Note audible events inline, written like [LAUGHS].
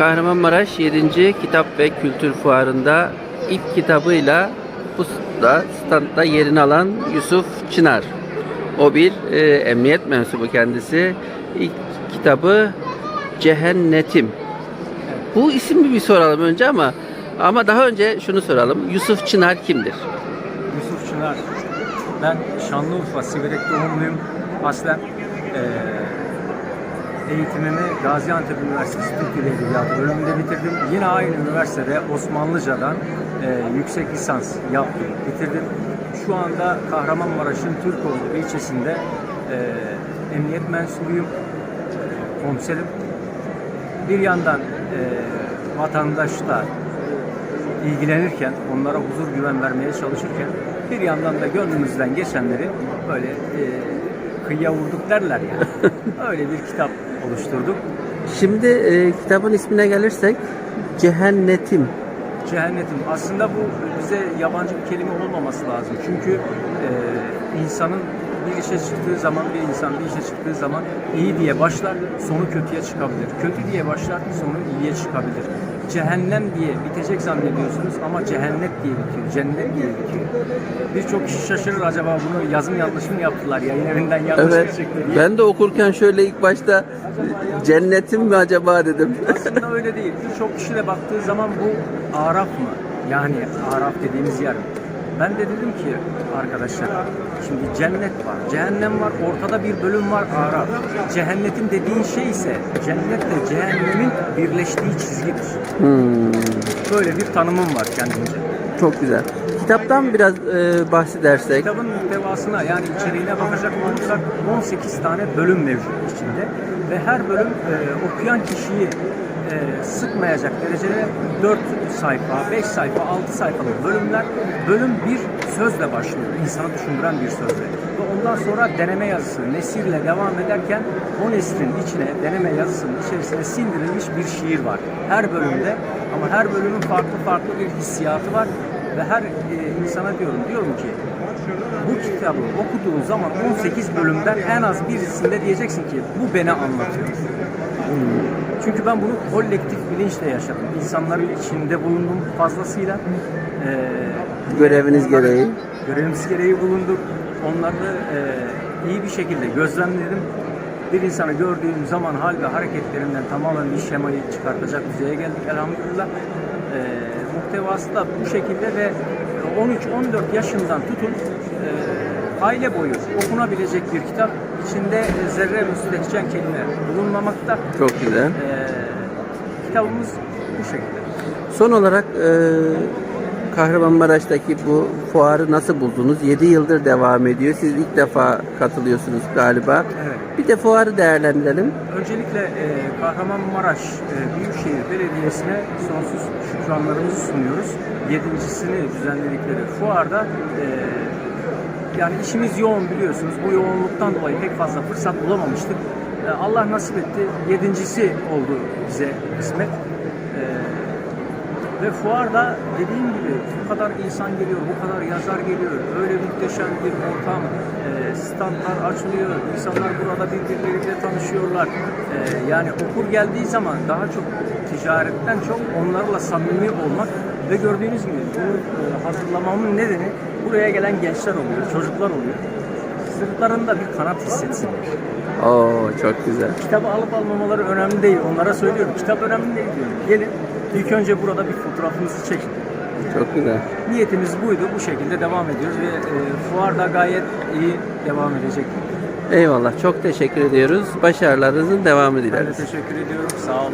Kahramanmaraş 7. Kitap ve Kültür Fuarı'nda ilk kitabıyla bu da standda yerini alan Yusuf Çınar. O bir e, emniyet mensubu kendisi. İlk kitabı Cehennetim. Bu ismi bir soralım önce ama ama daha önce şunu soralım. Yusuf Çınar kimdir? Yusuf Çınar. Ben Şanlıurfa, Siverek doğumluyum. Aslen eee eğitimimi Gaziantep Üniversitesi Türk Dili Edebiyatı bölümünde bitirdim. Yine aynı üniversitede Osmanlıcadan eee, yüksek lisans yaptım, bitirdim. Şu anda Kahramanmaraş'ın Türkoğlu ilçesinde eee emniyet mensubuyum, eee, komiserim. Bir yandan eee vatandaşla ilgilenirken, onlara huzur güven vermeye çalışırken bir yandan da gönlümüzden geçenleri böyle e, kıyıya vurduk derler ya. [LAUGHS] Öyle bir kitap oluşturduk. Şimdi e, kitabın ismine gelirsek Cehennetim. Cehennetim. Aslında bu bize yabancı bir kelime olmaması lazım. Çünkü e, insanın bir işe çıktığı zaman, bir insan bir işe çıktığı zaman iyi diye başlar, sonu kötüye çıkabilir. Kötü diye başlar, sonu iyiye çıkabilir. Cehennem diye bitecek zannediyorsunuz ama cennet diye bitiyor, cennet diye bitiyor. Birçok kişi şaşırır acaba bunu yazım yanlış mı yaptılar, yayın evinden yanlış mı Evet. çekti diye. Ben de okurken şöyle ilk başta cennetim mi acaba dedim. Aslında öyle değil. Birçok kişi de baktığı zaman bu Araf mı? Yani Araf dediğimiz yer? Ben de dedim ki arkadaşlar şimdi cennet var, cehennem var, ortada bir bölüm var Araf. Cehennetin dediğin şey ise cennetle cehennemin birleştiği çizgidir. Hmm, Böyle bir tanımım var kendimce. çok güzel. Kitaptan biraz e, bahsedersek. Kitabın muhtevasına yani içeriğine bakacak olursak 18 tane bölüm mevcut içinde ve her bölüm e, okuyan kişiyi e, sıkmayacak derecede 4 sayfa, 5 sayfa, 6 sayfalık bölümler. Bölüm bir sözle başlıyor, insanı düşündüren bir sözle. Ve ondan sonra deneme yazısı, nesirle devam ederken o nesrin içine, deneme yazısının içerisine sindirilmiş bir şiir var. Her bölümde ama her bölümün farklı farklı bir hissiyatı var ve her e, insana diyorum diyorum ki bu kitabı okuduğun zaman 18 bölümden en az birisinde diyeceksin ki bu beni anlatıyor. Çünkü ben bunu kolektif bilinçle yaşadım. İnsanların içinde bulundum fazlasıyla. Ee, Göreviniz gereği. görevimiz gereği bulunduk. Onları e, iyi bir şekilde gözlemledim. Bir insanı gördüğüm zaman hal ve hareketlerinden tamamen bir şemayı çıkartacak düzeye geldik elhamdülillah. E, muhtevası da bu şekilde ve 13-14 yaşından tutun e, aile boyu okunabilecek bir kitap. İçinde zerre müstehcen kelime bulunmamakta. Çok güzel. E, kitabımız bu şekilde. Son olarak e, Kahramanmaraş'taki bu fuarı nasıl buldunuz? 7 yıldır devam ediyor. Siz ilk defa katılıyorsunuz galiba. Evet. Bir de fuarı değerlendirelim. Öncelikle e, Kahramanmaraş e, Büyükşehir Belediyesi'ne sonsuz şükranlarımızı sunuyoruz. Yedincisini düzenledikleri fuarda e, yani işimiz yoğun biliyorsunuz. Bu yoğunluktan dolayı pek fazla fırsat bulamamıştık. E, Allah nasip etti. Yedincisi oldu bize kısmet. E, ve fuarda dediğim gibi bu kadar insan geliyor, bu kadar yazar geliyor. Öyle muhteşem bir ortam. E, standlar açılıyor. İnsanlar burada birbirleriyle tanışıyorlar. E, yani okur geldiği zaman daha çok ticaretten çok onlarla samimi olmak ve gördüğünüz gibi bunu e, hazırlamamın nedeni buraya gelen gençler oluyor, çocuklar oluyor. Sırtlarında bir kanat hissetsinler. Oo çok güzel. Kitabı alıp almamaları önemli değil. Onlara söylüyorum. Kitap önemli değil diyorum. Gelin ilk önce burada bir fotoğrafınızı çekin. Çok güzel. Niyetimiz buydu. Bu şekilde devam ediyoruz ve e, fuar da gayet iyi devam edecek. Eyvallah. Çok teşekkür ediyoruz. Başarılarınızın devamı Ben de dileriz. teşekkür ediyorum. Sağ olun.